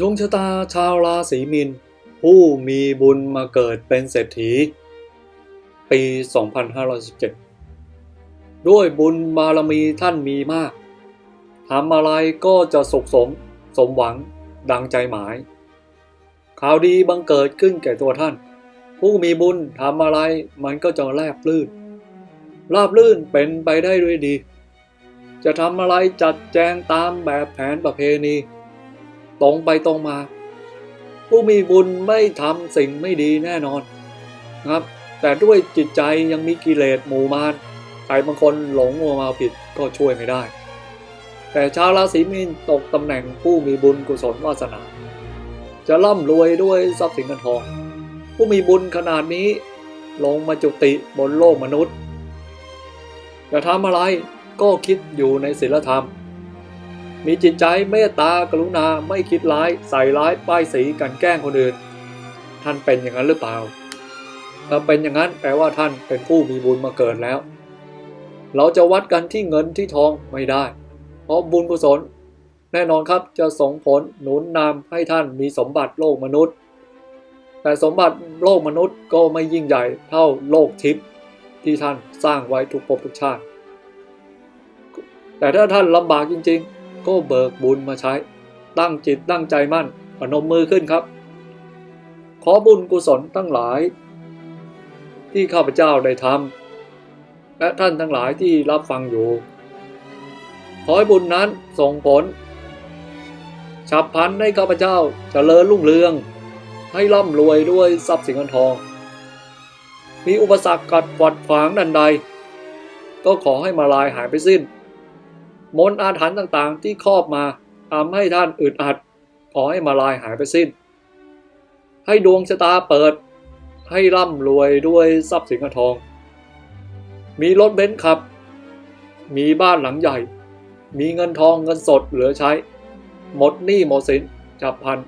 ดวงชะตาชาวราศีมีน ผู้มีบุญมาเกิดเป็นเศรษฐี ปี 2517 ด้วยบุญบารมีท่านมีมากทำอะไรก็จะสุขสม สมหวังดังใจหมาย ข่าวดีบังเกิดขึ้นแก่ตัวท่าน ผู้มีบุญทำอะไรมันก็จะแลบลื่นราบลื่นเป็นไปได้ด้วยดี จะทำอะไรจัดแจงตามแบบแผนประเพณี ตรงไปตรงมา ผู้มีบุญไม่ทำสิ่งไม่ดีแน่นอนนะครับ แต่ด้วยจิตใจยังมีกิเลสหมู่มารใครบางคนหลงมัวมาผิดก็ช่วยไม่ได้ แต่ชาวราศีมีนตกตำแหน่งผู้มีบุญกุศลวาสนา จะร่ำรวยด้วยทรัพย์สินเงินทอง ผู้มีบุญขนาดนี้ ลงมาจุติบนโลกมนุษย์ จะทำอะไรก็คิดอยู่ในศีลธรรม มีจิตใจเมตตากรุณาไม่คิดร้าย ใส่ร้ายป้ายสีกันแกล้งคนอื่น ท่านเป็นอย่างนั้นหรือเปล่า ถ้าเป็นอย่างนั้นแปลว่าท่านเป็นผู้มีบุญมาเกิดแล้ว เราจะวัดกันที่เงินที่ทองไม่ได้ เพราะบุญกุศล แน่นอนครับจะส่งผลหนุนนำให้ท่านมีสมบัติโลกมนุษย์ แต่สมบัติโลกมนุษย์ก็ไม่ยิ่งใหญ่เท่าโลกทิพย์ที่ท่านสร้างไว้ทุกภพทุกชาติ แต่ถ้าท่านลำบากจริง ๆ ก็เบิกบุญมาใช้ ตั้งจิตตั้งใจมั่นปนมมือขึ้นครับ ขอบุญกุศลตั้งหลาย ที่ข้าพเจ้าได้ทำและท่านทั้งหลายที่รับฟังอยู่ ขอให้บุญนั้นส่งผลฉับพลันให้ข้าพเจ้าจเจริญรุ่งเรือง ให้ร่ำรวยด้วยทรัพย์สินเงินทอง มีอุปสรรคกัดขวัดขวางดันใด ก็ขอให้มาลายหายไปสิ้น มนต์อาถรรพ์ต่างๆ ที่ครอบมาทำให้ท่านอึดอัด ขอให้มาลายหายไปสิ้น ให้ดวงชะตาเปิด ให้ร่ำรวยด้วยทรัพย์สินเงินทอง มีรถเบนซ์ขับ มีบ้านหลังใหญ่ มีเงินทองเงินสดเหลือใช้ หมดหนี้หมดสินจับพัน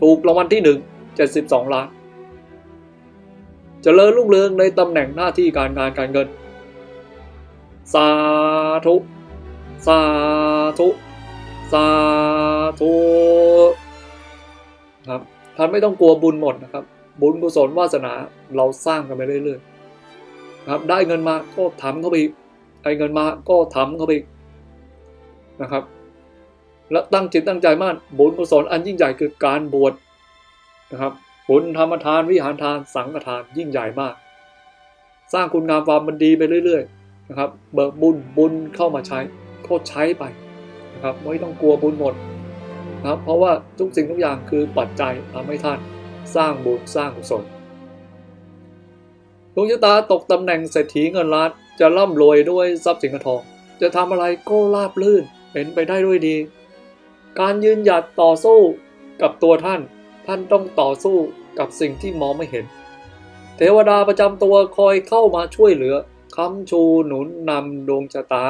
ถูกรางวัลที่หนึ่งเจ็ดสิบสองล้านจเจริญรุ่งเรืองในตำแหน่งหน้าที่การงานการเงิน สาธุ สาธุสาธุครับท่านไม่ต้องกลัวบุญหมดนะครับ บุญกุศลวาสนาเราสร้างกันไปเรื่อยๆครับ ได้เงินมาก็ทำเข้าไปไอ้เงินมาก็ทำเข้าไปนะครับ และตั้งจิตตั้งใจมั่นบุญกุศลอันยิ่งใหญ่คือการบวชนะครับบุญธรรมทานวิหารทานสังฆทานยิ่งใหญ่มาก สร้างคุณงามความมันดีไปเรื่อย ๆ นะครับ เบิกบุญบุญเข้ามาใช้็ใช้ไปนะครับไม่ต้องกลัวบุญหมดนะครับเพราะว่าทุกสิ่งทุกอย่างคือปัจจัยทำให้ท่านสร้างบุญสร้างกุศลดวงชะตาตกตำแหน่งเศรษฐีเงินล้านจะร่ำรวยด้วยทรัพย์สินเงินทอง จะทำอะไรก็ราบลื่นเป็นไปได้ด้วยดี การยืนหยัดต่อสู้กับตัวท่าน ท่านต้องต่อสู้กับสิ่งที่มองไม่เห็น เทวดาประจำตัวคอยเข้ามาช่วยเหลือค้ำชูหนุนนำดวงชะตา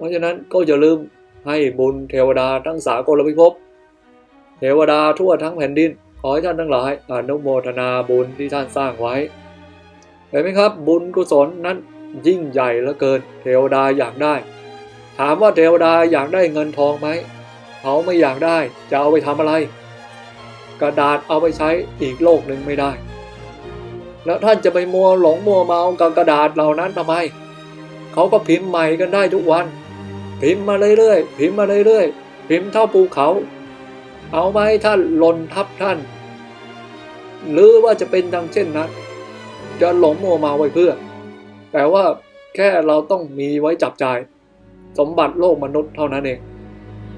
เพราะฉะนั้นก็อย่าลืมให้บุญเทวดาทั้งสากลพิภพเทวดาทั่วทั้งแผ่นดิน ขอให้ท่านทั้งหลายอนุโมทนาบุญที่ท่านสร้างไว้เห็นไหมครับ บุญกุศลนั้นยิ่งใหญ่เหลือเกิน เทวดาอยากได้ ถามว่าเทวดาอยากได้เงินทองไหมเขาไม่อยากได้จะเอาไปทำอะไร กระดาษเอาไปใช้อีกโลกหนึ่งไม่ได้ แล้วท่านจะไปมัวหลงมัวเมากับกระดาษเหล่านั้นทำไม เขาก็พิมพ์ใหม่กันได้ทุกวัน พิมพ์มาเรื่อยๆพิมพ์มาเรื่อยๆพิมพ์เท่าภูเขา เอาไว้ท่านหล่นทับท่าน หรือว่าจะเป็นดังเช่นนั้น จะหลงมัวมาไว้เพื่อ แต่ว่าแค่เราต้องมีไว้จับจ่าย สมบัติโลกมนุษย์เท่านั้นเอง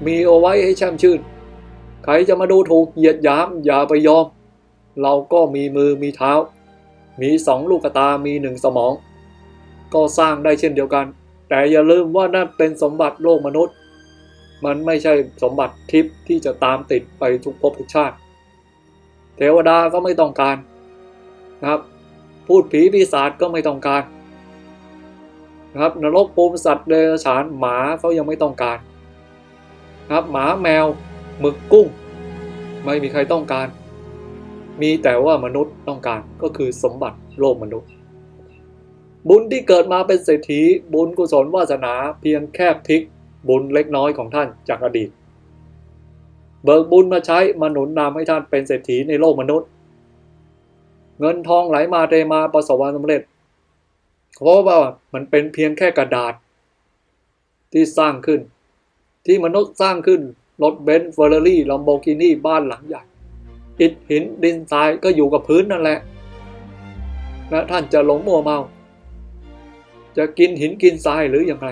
มีเอาไว้ให้แช่มชื่น ใครจะมาดูถูกเหยียดหยามอย่าไปยอม เราก็มีมือมีเท้า มีสองลูกตา มีหนึ่งสมอง ก็สร้างได้เช่นเดียวกัน แต่อย่าลืมว่านั่นเป็นสมบัติโลกมนุษย์ มันไม่ใช่สมบัติทิพย์ที่จะตามติดไปทุกภพทุกชาติ เทวดาก็ไม่ต้องการนะครับ พูดผีปีศาจก็ไม่ต้องการนะครับนรกภูมิสัตว์เดรัจฉานหมาเขายังไม่ต้องการนะครับหมาแมวหมึกกุ้ง ไม่มีใครต้องการ มีแต่ว่ามนุษย์ต้องการก็คือสมบัติโลกมนุษย์ บุญที่เกิดมาเป็นเศรษฐีบุญกุศลวาสนาเพียงแค่พลิกบุญเล็กน้อยของท่านจากอดีต เบิกบุญมาใช้มาหนุนนำให้ท่านเป็นเศรษฐีในโลกมนุษย์ เงินทองไหลมาเทมาประสบความสำเร็จเพราะว่ามันเป็นเพียงแค่กระดาษ ที่สร้างขึ้น ที่มนุษย์สร้างขึ้นรถเบนซ์เฟอร์รารี่ลัมโบกินีบ้านหลังใหญ่อิฐหินดินทรายก็อยู่กับพื้นนั่นแหละและท่านจะหลงมัวเมา จะกินหินกินทรายหรืออย่างไร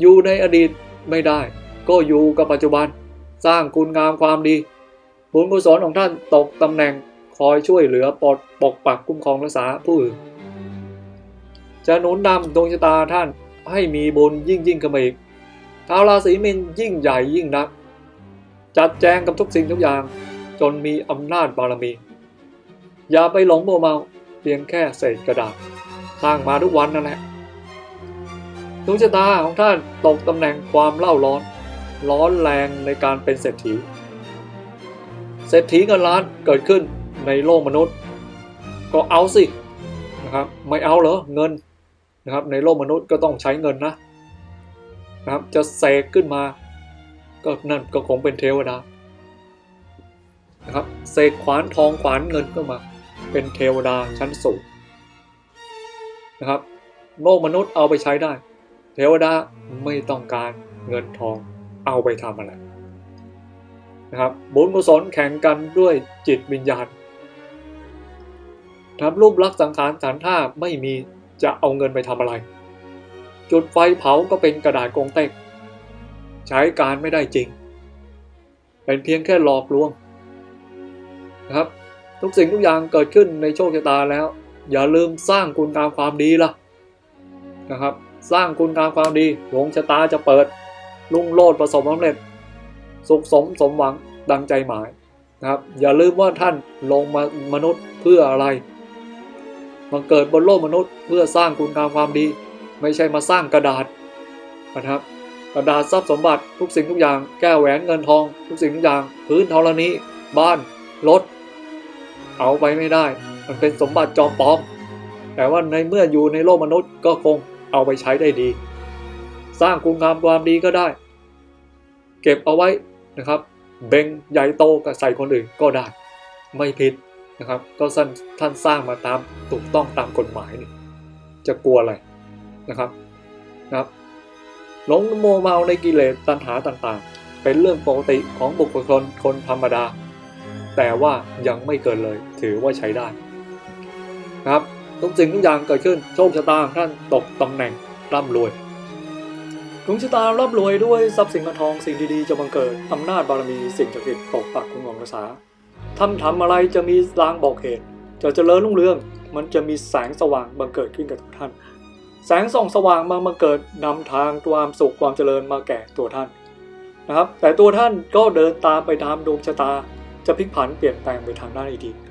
อยู่ในอดีตไม่ได้ ก็อยู่กับปัจจุบัน สร้างคุณงามความดี บุญกุศลของท่านตกตำแหน่งคอยช่วยเหลือปลดปกปักคุ้มครองรักษาผู้อื่น จะหนุนนำดวงชะตาท่านให้มีบุญยิ่งยิ่งขึ้นไปอีกชาวราศีมินยิ่งใหญ่ยิ่งนัก จัดแจงกับทุกสิ่งทุกอย่าง จนมีอำนาจบารมี อย่าไปหลงโมเมาเพียงแค่เศษกระดาษ สร้างมาทุกวันนั่นแหละดวงชะตาของท่านตกตำแหน่งความเล่าร้อน ร้อนแรงในการเป็นเศรษฐี เศรษฐีเงินล้านเกิดขึ้นในโลกมนุษย์ ก็เอาสินะครับไม่เอาเหรอเงินนะครับในโลกมนุษย์ก็ต้องใช้เงินนะนะครับจะเสกขึ้นมา ก็นั่นก็คงเป็นเทวดานะครับเสกขวานทองขวานเงินก็มา เป็นเทวดาชั้นสูง นะครับ โลกมนุษย์เอาไปใช้ได้ เทวดาไม่ต้องการเงินทองเอาไปทำอะไรนะครับบุญกุศลแข่งกันด้วยจิตวิญญาณทำรูปลักษณ์สังขารฐานท่าไม่มีจะเอาเงินไปทำอะไร จุดไฟเผาก็เป็นกระดาษกงเต็ก ใช้การไม่ได้จริง เป็นเพียงแค่หลอกลวงนะครับ ทุกสิ่งทุกอย่างเกิดขึ้นในโชคชะตาแล้ว อย่าลืมสร้างคุณงามความดีล่ะนะครับ สร้างคุณงามความดีดวงชะตาจะเปิด ลุ่งโลดประสบความสำเร็จ สุขสมสมหวังดังใจหมายนะครับ อย่าลืมว่าท่านลงมามนุษย์เพื่ออะไรมาเกิดบนโลกมนุษย์เพื่อสร้างคุณงามความดี ไม่ใช่มาสร้างกระดาษนะครับ กระดาษทรัพย์สมบัติทุกสิ่งทุกอย่างแก้วแหวนเงินทอง ทุกสิ่งทุกอย่าง พื้นธรณีบ้านรถเอาไปไม่ได้ มันเป็นสมบัติจอมปลอม แต่ว่าในเมื่ออยู่ในโลกมนุษย์ก็คงเอาไปใช้ได้ดี สร้างคุณงามความดีก็ได้ เก็บเอาไว้นะครับ เบ่งใหญ่โตกับใส่คนอื่นก็ได้ ไม่ผิดนะครับ ก็ท่านท่านสร้างมาตามถูกต้องตามกฎหมายนี่จะกลัวอะไรนะครับนะครับหลงโมเมาในกิเลสตัณหาต่างๆ เป็นเรื่องปกติของบุคคลคนธรรมดา แต่ว่ายังไม่เกินเลยถือว่าใช้ได้ นะครับทุกสิ่งทุกอย่างเกิดขึ้นโชคชะตาท่านตกตำแหน่งร่ำรวยดวงชะตาร่ำรวยด้วยทรัพย์สินเงินทองสิ่งดีๆจะบังเกิดอำนาจบารมีสิ่งศักดิ์สิทธิ์ปกปักคุ้มครองรักษาทำทำอะไรจะมีลางบอกเหตุ จะเจริญรุ่งเรือง มันจะมีแสงสว่างบังเกิดขึ้นกับทุกท่าน แสงส่องสว่างมาบังเกิดนำทางความสุขความเจริญมาแก่ตัวท่านนะครับแต่ตัวท่านก็เดินตามไปตามดวงชะตา จะพลิกผันเปลี่ยนแปลงไปทางด้านดี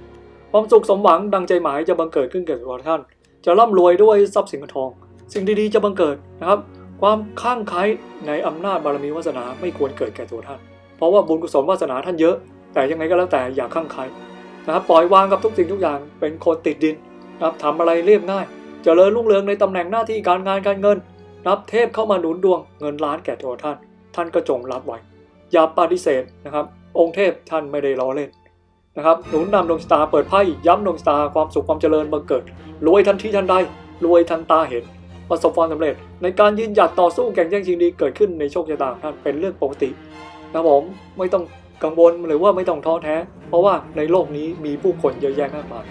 ความสุขสมหวังดังใจหมายจะบังเกิดขึ้นกับตัวท่าน จะร่ำรวยด้วยทรัพย์สินเงินทอง สิ่งดีๆจะบังเกิดนะครับ ความข้างไคล้ในอำนาจบารมีวาสนาไม่ควรเกิดแก่ตัวท่าน เพราะว่าบุญกุศลวาสนาท่านเยอะ แต่ยังไงก็แล้วแต่อย่าข้างไคล้นะครับปล่อยวางกับทุกสิ่งทุกอย่างเป็นคนติดดินนะครับทำอะไรเรียบง่ายจเจริญรุ่งเรืองในตำแหน่งหน้าที่การงานการเงินรับเทพเข้ามาหนุนดวงเงินล้านแก่ตัวท่าน ท่านก็จงรับไว้อย่าปฏิเสธนะครับ องค์เทพท่านไม่ได้ล้อเล่น นะครับหนุนนำดวงชะตาเปิดไพ่ย้ำดวงชะตาความสุขความเจริญบังเกิด รวยทันทีทันใด รวยทันตาเห็น ประสบความสำเร็จ ในการยืนหยัดต่อสู้แข่งแย่งชิงดีเกิดขึ้นในโชคชะตาท่านเป็นเรื่องปกตินะผมไม่ต้องกังวลหรือว่าไม่ต้องท้อแท้ เพราะว่าในโลกนี้มีผู้คนเยอะแยะมากมาย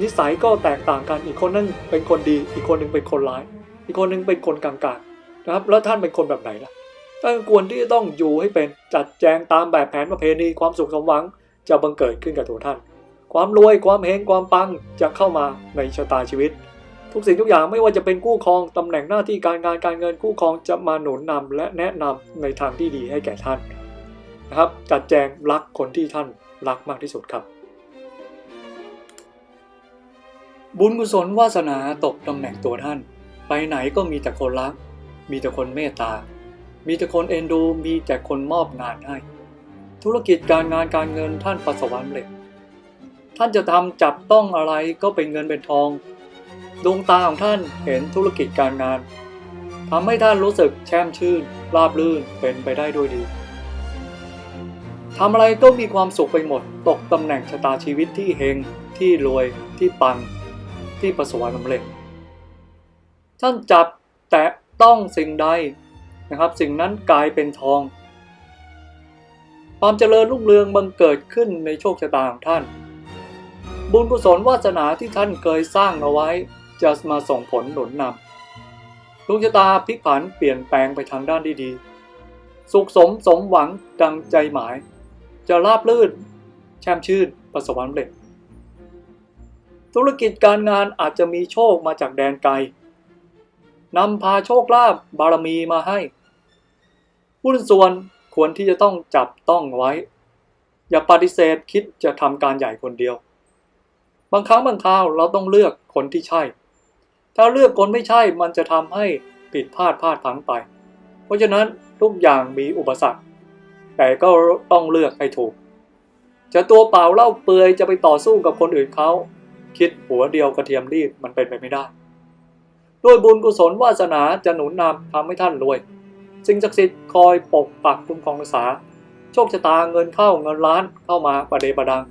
นิสัยก็แตกต่างกันอีกคนนึงเป็นคนดี อีกคนนึงเป็นคนร้าย อีกคนนึงเป็นคนกลางๆนะครับแล้วท่านเป็นคนแบบไหนล่ะท่านควรที่จะต้องอยู่ให้เป็นจัดแจงตามแบบแผนประเพณีความสุขสมหวัง จะบังเกิดขึ้นกับตัวท่าน ความรวยความเฮงความปังจะเข้ามาในชะตาชีวิต ทุกสิ่งทุกอย่างไม่ว่าจะเป็นกู้ครองตำแหน่งหน้าที่การงานการเงินกู้ครองจะมาหนุนนำและแนะนำในทางที่ดีให้แก่ท่านนะครับจัดแจงรักคนที่ท่านรักมากที่สุดครับ บุญกุศลวาสนาตกตำแหน่งตัวท่าน ไปไหนก็มีแต่คนรัก มีแต่คนเมตตา มีแต่คนเอ็นดู มีแต่คนมอบงานให้ ธุรกิจการงานการเงินท่านประสบความสำเร็จ ท่านจะทำจับต้องอะไรก็เป็นเงินเป็นทอง ดวงตาของท่านเห็นธุรกิจการงานทำให้ท่านรู้สึกแช่มชื่น ราบรื่นเป็นไปได้ด้วยดีทำอะไรก็มีความสุขไปหมด ตกตำแหน่งชะตาชีวิตที่เฮง ที่รวย ที่ปัง ที่ประสบความสำเร็จ ท่านจับแตะต้องสิ่งใดนะครับ สิ่งนั้นกลายเป็นทอง ความเจริญรุ่งเรืองบังเกิดขึ้นในโชคชะตาของท่าน บุญกุศลวาสนาที่ท่านเคยสร้างเอาไว้ จะมาส่งผลหนุนนำดวงชะตาพลิกผันเปลี่ยนแปลงไปทางด้านดีๆ สุขสมสมหวังดังใจหมาย จะราบลื่น แช่มชื่นประสบความสำเร็จ ธุรกิจการงานอาจจะมีโชคมาจากแดนไกลนำพาโชคลาภบารมีมาให้หุ้นส่วน ควรที่จะต้องจับต้องไว้ อย่าปฏิเสธคิดจะทำการใหญ่คนเดียว บางครั้งบางคราวเราต้องเลือกคนที่ใช่ ถ้าเลือกคนไม่ใช่มันจะทำให้ผิดพลาดพลาดพลั้งไป เพราะฉะนั้นทุกอย่างมีอุปสรรค แต่ก็ต้องเลือกให้ถูก จะตัวเปล่าเล่าเปลือยจะไปต่อสู้กับคนอื่นเขาคิดหัวเดียวกระเทียมรีบมันเป็นไปไม่ได้ ด้วยบุญกุศลวาสนาจะหนุนนำทำให้ท่านรวย สิ่งศักดิ์สิทธิ์คอยปกปักคุ้มครองรักษา โชคชะตาเงินเข้าเงินล้านเข้ามาประเดประดัง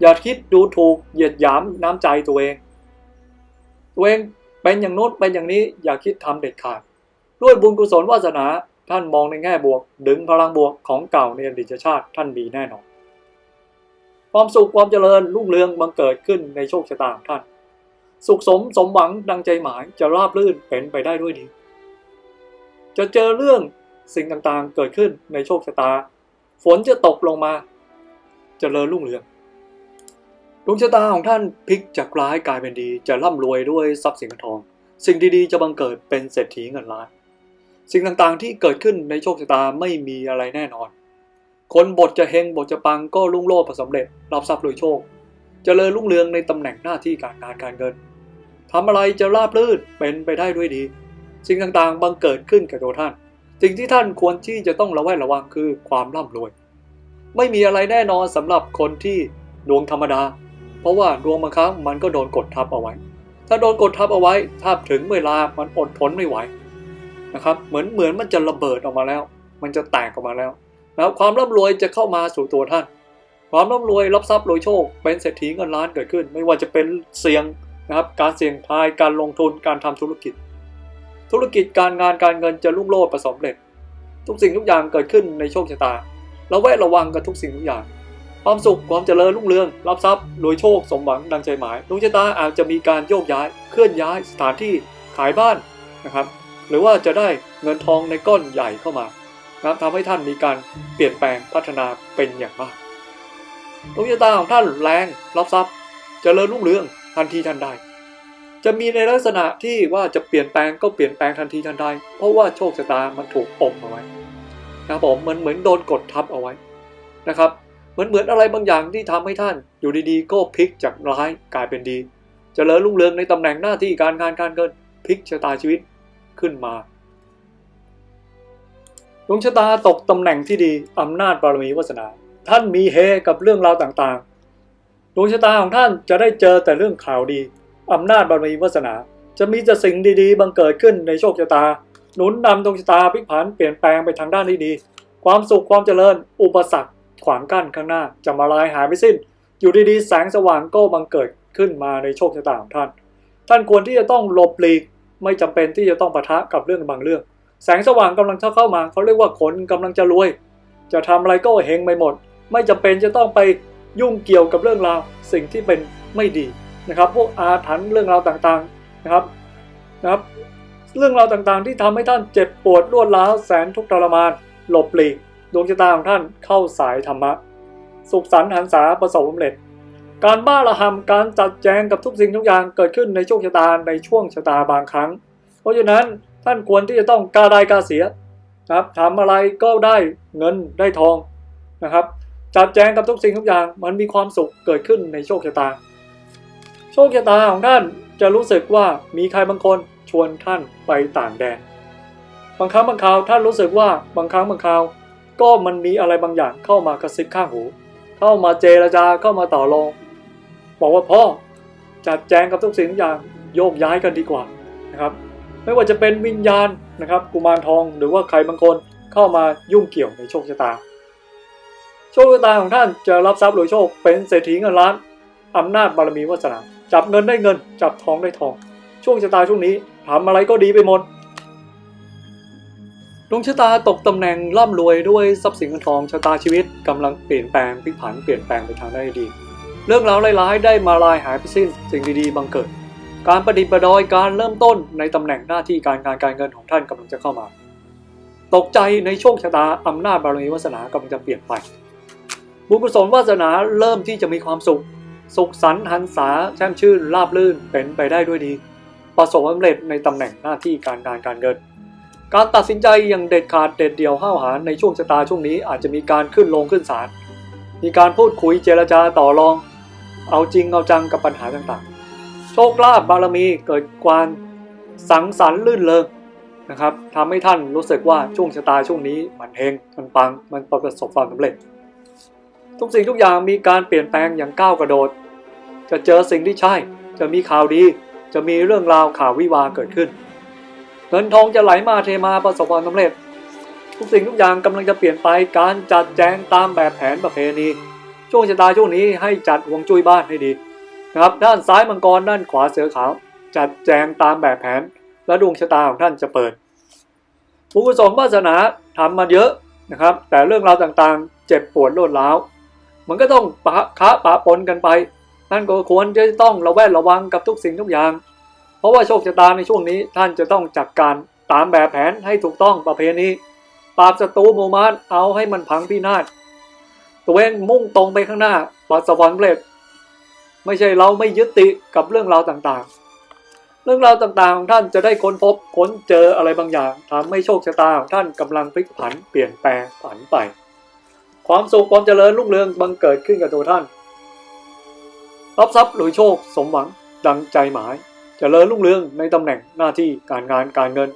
อย่าคิดดูถูกเหยียดหยามน้ำใจตัวเอง ตัวเองเป็นอย่างโน้นเป็นอย่างนี้อย่าคิดทำเด็ดขาด ด้วยบุญกุศลวาสนาท่านมองในแง่บวก ดึงพลังบวกของเก่าในอดีตชาติท่านมีแน่นอน ความสุขความเจริญรุ่งเรืองบังเกิดขึ้นในโชคชะตาของท่าน สุขสมสมหวังดังใจหมายจะราบรื่นเป็นไปได้ด้วยดี จะเจอเรื่องสิ่งต่างๆเกิดขึ้นในโชคชะตา ฝนจะตกลงมาจเจริญรุ่งเรืองดวงชะตาของท่านพลิกจากร้ายกลายเป็นดี จะร่ำรวยด้วยทรัพย์สินเงินทอง สิ่งดีๆ จะบังเกิดเป็นเศรษฐีเงินล้าน สิ่งต่างๆที่เกิดขึ้นในโชคชะตาไม่มีอะไรแน่นอน คนบทจะเฮงบทจะปังก็รุ่งโรจน์ประสบเร็จ รับทรัพย์โดยโชคจเจริญรุ่งเรืองในตำแหน่งหน้าที่การงานการเงินทำอะไรจะราบรื่นเป็นไปได้ด้วยดี สิ่งต่างๆ บังเกิดขึ้นกับตัวท่าน สิ่งที่ท่านควรที่จะต้องระแวดระวังคือความร่ำรวย ไม่มีอะไรแน่นอนสำหรับคนที่ดวงธรรมดา เพราะว่าดวงบางครั้งมันก็โดนกดทับเอาไว้ ถ้าโดนกดทับเอาไว้ถ้าถึงเวลามันอดทนไม่ไหวนะครับเหมือนเหมือนมันจะระเบิดออกมาแล้ว มันจะแตกออกมาแล้วแล้วความร่ำรวยจะเข้ามาสู่ตัวท่าน ความร่ำรวยรับทรัพย์โดยโชค เป็นเศรษฐีเงินล้านเกิดขึ้น ไม่ว่าจะเป็นเสี่ยงนะครับการเสี่ยงทายการลงทุนการทำธุรกิจ ธุรกิจการงานการเงินจะรุ่งโรจน์ประสบเร็จ ทุกสิ่งทุกอย่างเกิดขึ้นในโชคชะตา เราแวดระวังกับทุกสิ่งทุกอย่าง ความสุขความเจริญรุ่งเรือง รับทรัพย์โดยโชคสมหวังดังใจหมายดวงชะตาอาจจะมีการโยกย้ายเคลื่อนย้ายสถานที่ขายบ้านนะครับหรือว่าจะได้เงินทองในก้อนใหญ่เข้ามานะทำให้ท่านมีการเปลี่ยนแปลงพัฒนาเป็นอย่างมากดวงชะตาของท่านแรงรับทรัพย์เจริญรุ่งเรืองทันทีทันใด จะมีในลักษณะที่ว่าจะเปลี่ยนแปลงก็เปลี่ยนแปลงทันทีทันใด เพราะว่าโชคชะตามันถูกอมเอาไว้นะครับผมเหมือนเหมือนโดนกดทับเอาไว้นะครับเหมือนเหมือนอะไรบางอย่างที่ทำให้ท่านอยู่ดีๆ ก็พลิกจากร้ายกลายเป็นดีจเจริญรุ่งเรืองในตำแหน่งหน้าที่การงานการเงินพลิกชะตาชีวิตขึ้นมาดวงชะตาตกตำแหน่งที่ดีอำนาจบารมีวาสนา ท่านมีเฮกับเรื่องราวต่างๆดวงชะตาของท่านจะได้เจอแต่เรื่องข่าวดี อำนาจบารมีวาสนา จะมีแต่สิ่งดีๆ บังเกิดขึ้นในโชคชะตา หนุนนำดวงชะตาพลิกผันเปลี่ยนแปลงไปทางด้านที่ดี ความสุขความเจริญ อุปสรรคขวางกั้นข้างหน้าจะมาลายหายไปสิ้น อยู่ดีๆ แสงสว่างก็บังเกิดขึ้นมาในโชคชะตาของท่าน ท่านควรที่จะต้องหลบหลีก ไม่จำเป็นที่จะต้องปะทะกับเรื่องบางเรื่อง แสงสว่างกำลังเข้ามา เขาเรียกว่าคนกำลังจะรวย จะทำอะไรก็เฮงไปหมด ไม่จำเป็นจะต้องไปยุ่งเกี่ยวกับเรื่องราวสิ่งที่เป็นไม่ดี นะครับพวกอาถรรพ์เรื่องราวต่างๆนะครับนะครับ เรื่องราวต่างๆ ที่ทำให้ท่านเจ็บปวดรวดร้าวแสนทุกข์ทรมาน หลบหลีกดวงชะตาของท่านเข้าสายธรรมะ สุขสันต์หันษาประสบความสำเร็จ การบ้าระหำการจัดแจงกับทุกสิ่งทุกอย่างเกิดขึ้นในโชคชะตาในช่วงชะตาบางครั้ง เพราะฉะนั้นท่านควรที่จะต้องกล้าได้กล้าเสียนะครับทำอะไรก็ได้เงินได้ทองนะครับจัดแจงกับทุกสิ่งทุกอย่างมันมีความสุขเกิดขึ้นในโชคชะตา โชคชะตาของท่านจะรู้สึกว่ามีใครบางคนชวนท่านไปต่างแดน บางครั้งบางคราวท่านรู้สึกว่าบางครั้งบางคราว ก็มันมีอะไรบางอย่างเข้ามากระซิบข้างหู เข้ามาเจรจาเข้ามาต่อรองบอกว่าพ่อจัดแจงกับทุกสิ่งทุกอย่างโยกย้ายกันดีกว่านะครับ ไม่ว่าจะเป็นวิญญาณนะครับกุมารทองหรือว่าใครบางคนเข้ามายุ่งเกี่ยวในโชคชะตา โชคชะตาของท่านจะรับทรัพย์รวยโชคเป็นเศรษฐีเงินล้านอำนาจบารมีวาสนา จับเงินได้เงิน จับทองได้ทอง ช่วงชะตาช่วงนี้ทำอะไรก็ดีไปหมดดวงชะตาตกตำแหน่งร่ำรวยด้วยทรัพย์สินเงินทองชะตาชีวิตกำลังเปลี่ยนแปลงพลิกผันเปลี่ยนแปลงไปทางได้ดี เรื่องราวร้ายๆได้มาลายหายไปสิ้นสิ่งดีๆบังเกิด การประดิษฐ์ประดอยการเริ่มต้นในตำแหน่งหน้าที่การงานการเงินของท่านกำลังจะเข้ามา ตกใจในโชคชะตาอำนาจบารมีวาสนากำลังจะเปลี่ยนไปบุญกุศลวาสนาเริ่มที่จะมีความสุข สุขสันต์หันษาแช่มชื่นราบรื่นเป็นไปได้ด้วยดี ประสบความสำเร็จในตำแหน่งหน้าที่การงานการเงิน การตัดสินใจอย่างเด็ดขาดเด็ดเดี่ยวห้าวหาญในช่วงชะตาช่วงนี้อาจจะมีการขึ้นลงขึ้นศาลมีการพูดคุยเจรจาต่อรอง เอาจริงเอาจังกับปัญหาต่างๆ โชคลาภบารมีเกิดความสังสรรค์ลื่นเริงนะครับทำให้ท่านรู้สึกว่าช่วงชะตาช่วงนี้มันเฮงมันปังมันประสบความสำเร็จ ทุกสิ่งทุกอย่างมีการเปลี่ยนแปลงอย่างก้าวกระโดด จะเจอสิ่งที่ใช่ จะมีข่าวดี จะมีเรื่องราวข่าววิวาเกิดขึ้น เงินทองจะไหลมาเทมาประสบความสำเร็จ ทุกสิ่งทุกอย่างกำลังจะเปลี่ยนไปการจัดแจงตามแบบแผนประเพณีช่วงชะตาช่วงนี้ให้จัดห่วงจุ้ยบ้านให้ดีนะครับด้านซ้ายมังกรด้านขวาเสือขาว จัดแจงตามแบบแผน และดวงชะตาของท่านจะเปิดบุญกุศลวาสนาทำมาเยอะนะครับ แต่เรื่องราวต่างๆ เจ็บปวดรวดร้าว มันก็ต้องปะคะปะปนกันไป ท่านก็ควรจะต้องระแวดระวังกับทุกสิ่งทุกอย่าง เพราะว่าโชคชะตาในช่วงนี้ท่านจะต้องจัดการตามแบบแผนให้ถูกต้องประเพณีปราบศัตรูมูมารเอาให้มันพังพินาศตัวเองมุ่งตรงไปข้างหน้าประสบความสำเร็จไม่ใช่เราไม่ยึดติดกับเรื่องราวต่างๆ เรื่องราวต่างๆของท่านจะได้ค้นพบค้นเจออะไรบางอย่างทำให้โชคชะตาของท่านกำลังพลิกผันเปลี่ยนแปลงผันไป ความสุขความเจริญรุ่งเรืองบังเกิดขึ้นกับตัวท่าน รับทรัพย์หรือโชคสมหวังดังใจหมายเจริญรุ่งเรืองในตำแหน่งหน้าที่การงานการเงิน